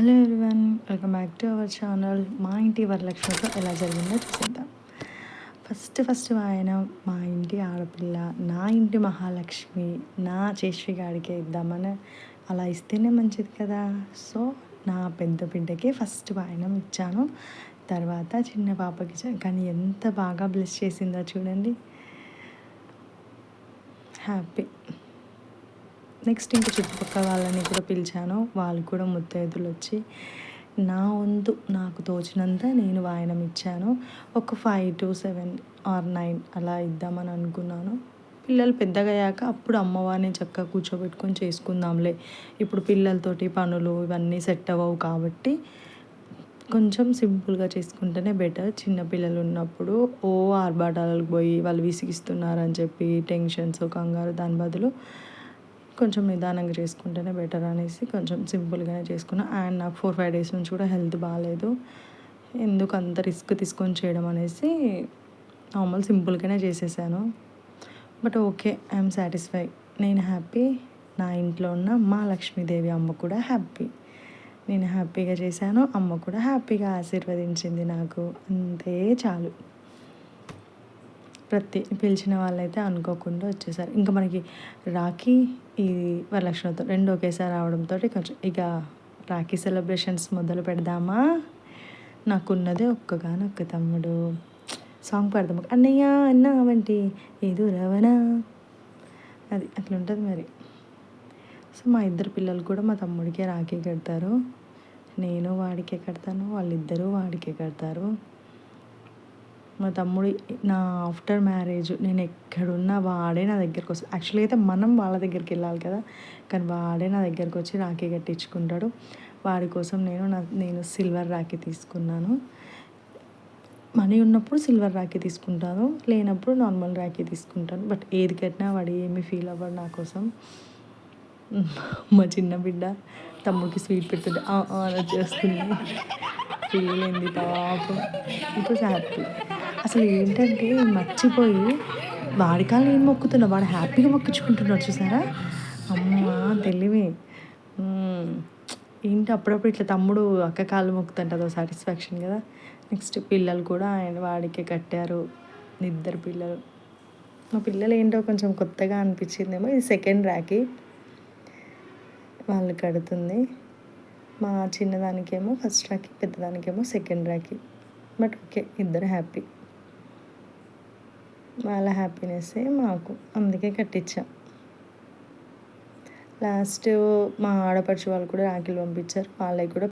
Hello everyone welcome back to our channel మా ఇంటి వరలక్ష్మితో ఎలా జరిగిందో చూసేద్దాం. ఫస్ట్ ఫస్ట్ ఆయన మా ఇంటి ఆడపిల్ల నా ఇంటి మహాలక్ష్మి నా చేష్వి గారికి ఇద్దామని అలా ఇస్తేనే మంచిది కదా. సో నా పెద్ద బిడ్డకి ఫస్ట్ వాయనం ఇచ్చాను. తర్వాత చిన్న పాపకి కానీ ఎంత బాగా బ్లెస్ చేసిందో చూడండి. హ్యాపీ. నెక్స్ట్ ఇంకా చుట్టుపక్కల వాళ్ళని కూడా పిలిచాను. వాళ్ళు కూడా ముత్తైదులు వచ్చి నా వంతు నాకు తోచినంత నేను వాయనం ఇచ్చాను. ఒక five to seven or nine అలా ఇద్దామని అనుకున్నాను. పిల్లలు పెద్దగయ్యాక అప్పుడు అమ్మవారిని చక్కగా కూర్చోబెట్టుకొని చేసుకుందాంలే. ఇప్పుడు పిల్లలతోటి పనులు ఇవన్నీ సెట్ అవ్వవు కాబట్టి కొంచెం సింపుల్గా చేసుకుంటేనే బెటర్. చిన్నపిల్లలు ఉన్నప్పుడు ఓ ఆర్బాటాలకు పోయి వాళ్ళు విసిగిస్తున్నారని చెప్పి టెన్షన్స్ కంగారు దాని బదులు కొంచెం నిదానంగా చేసుకుంటేనే బెటర్ అనేసి కొంచెం సింపుల్గానే చేసుకున్నా. అండ్ నాకు ఫోర్ ఫైవ్ డేస్ నుంచి కూడా హెల్త్ బాగాలేదు ఎందుకు అంత రిస్క్ తీసుకొని చేయడం అనేసి నార్మల్ సింపుల్గానే చేసేసాను. బట్ ఓకే ఐఎమ్ సాటిస్ఫై నేను హ్యాపీ నా ఇంట్లో ఉన్న మా లక్ష్మీదేవి అమ్మ కూడా హ్యాపీ నేను హ్యాపీగా చేశాను. అమ్మ కూడా హ్యాపీగా ఆశీర్వదించింది నాకు. అంతే చాలు. ప్రతి పిలిచిన వాళ్ళైతే అనుకోకుండా వచ్చేసారు. ఇంకా మనకి రాఖీ ఈ వరలక్ష్మితో రెండు ఒకేసారి రావడంతో కొంచెం ఇక రాఖీ సెలబ్రేషన్స్ మొదలు పెడదామా? నాకున్నదే ఒక్కగానొక్క తమ్ముడు. సాంగ్ పాడదాం. అన్నయ్య అన్న వంటి ఏదో రవనా అది అట్లా ఉంటుంది మరి. సో మా ఇద్దరు పిల్లలు కూడా మా తమ్ముడికే రాఖీ కడతారు. నేను వాడికే కడతాను వాళ్ళిద్దరూ వాడికే కడతారు. మా తమ్ముడు నా ఆఫ్టర్ మ్యారేజ్ నేను ఎక్కడున్నా వాడే నా దగ్గరికి వస్తాను యాక్చువల్గా అయితే మనం వాళ్ళ దగ్గరికి వెళ్ళాలి కదా. కానీ వాడే నా దగ్గరికి వచ్చి రాఖీ కట్టించుకుంటాడు. వాడి కోసం నేను నా నేను సిల్వర్ రాఖీ తీసుకున్నాను. మనీ ఉన్నప్పుడు సిల్వర్ రాఖీ తీసుకుంటాను. లేనప్పుడు నార్మల్ రాఖీ తీసుకుంటాను. బట్ ఏది కట్టినా వాడు ఏమి ఫీల్ అవ్వడు నా కోసం. మా చిన్న బిడ్డ తమ్ముడికి స్వీట్ పెడుతుంటే అలా చేస్తుంది ఫీల్ అయింది పాపం. ఇప్పుడు హ్యాపీ అసలు ఏంటంటే మర్చిపోయి వాడికాలు నేను మొక్కుతున్నా వాడు హ్యాపీగా మొక్కించుకుంటున్నాడు చూసారా? అమ్మ తెలివి. ఏంటి అప్పుడప్పుడు ఇట్లా తమ్ముడు అక్క కాళ్ళు మొక్కుతుంట అదో సాటిస్ఫాక్షన్ కదా? నెక్స్ట్ పిల్లలు కూడా ఆయన వాడికే కట్టారు. ఇద్దరు పిల్లలు. మా పిల్లలు ఏంటో కొంచెం కొత్తగా అనిపించిందేమో. ఇది సెకండ్ ర్యాకి వాళ్ళు కడుతుంది. మా చిన్నదానికేమో ఫస్ట్ ర్యాకి పెద్దదానికేమో సెకండ్ ర్యాకి బట్ ఓకే ఇద్దరు హ్యాపీ. వాళ్ళ హ్యాపీనెస్సే మాకు. అందుకే కట్టించాం లాస్ట్ మా ఆడపడుచు వాళ్ళు కూడా రాఖీలు పంపించారు. వాళ్ళకి కూడా